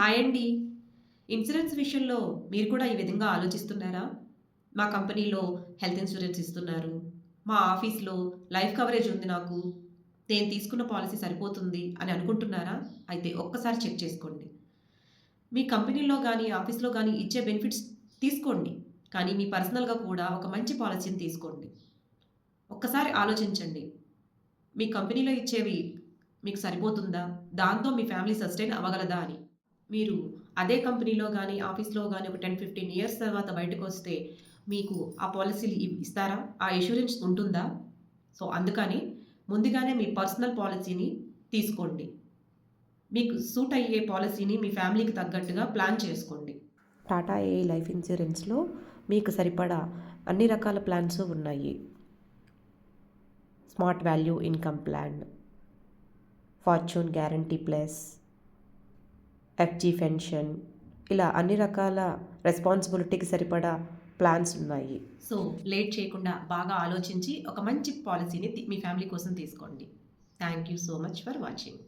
Hi అండి. Insurance విషయంలో మీరు కూడా ఈ విధంగా ఆలోచిస్తున్నారా? మా కంపెనీలో హెల్త్ ఇన్సూరెన్స్ ఇస్తున్నారు. మా ఆఫీస్లో లైఫ్ కవరేజ్ ఉంది నాకు. నేను తీసుకున్న పాలసీ సరిపోతుంది అని అనుకుంటున్నారా? అయితే ఒక్కసారి చెక్ చేసుకోండి. మీ కంపెనీలో కానీ ఆఫీస్లో కానీ ఇచ్చే బెనిఫిట్స్ తీసుకోండి. కానీ మీ పర్సనల్గా కూడా ఒక మంచి పాలసీని తీసుకోండి. ఒక్కసారి ఆలోచించండి. మీ కంపెనీలో ఇచ్చేవి మీకు సరిపోతుందా? దాంతో మీ ఫ్యామిలీ సస్టైన్ అవ్వగలదా అని. మీరు అదే కంపెనీలో కానీ ఆఫీస్లో కానీ ఒక టెన్ ఫిఫ్టీన్ ఇయర్స్ తర్వాత బయటకు వస్తే మీకు ఆ పాలసీలు ఇ- ఇస్తారా? ఆ ఇన్సూరెన్స్ ఉంటుందా? సో అందుకని ముందుగానే మీ పర్సనల్ పాలసీని తీసుకోండి. మీకు సూట్ అయ్యే పాలసీని మీ ఫ్యామిలీకి తగ్గట్టుగా ప్లాన్ చేసుకోండి. టాటా ఏ లైఫ్ ఇన్సూరెన్స్లో మీకు సరిపడా అన్ని రకాల ప్లాన్స్ ఉన్నాయి. Smart value income plan fortune guarantee plus FG pension ఇలా అన్ని రకాల రెస్పాన్సిబిలిటీకి సరిపడా ప్లాన్స్ ఉన్నాయి. సో లేట్ చేయకుండా బాగా ఆలోచించి ఒక మంచి పాలసీని మీ ఫ్యామిలీ కోసం తీసుకోండి. Thank you so much for watching.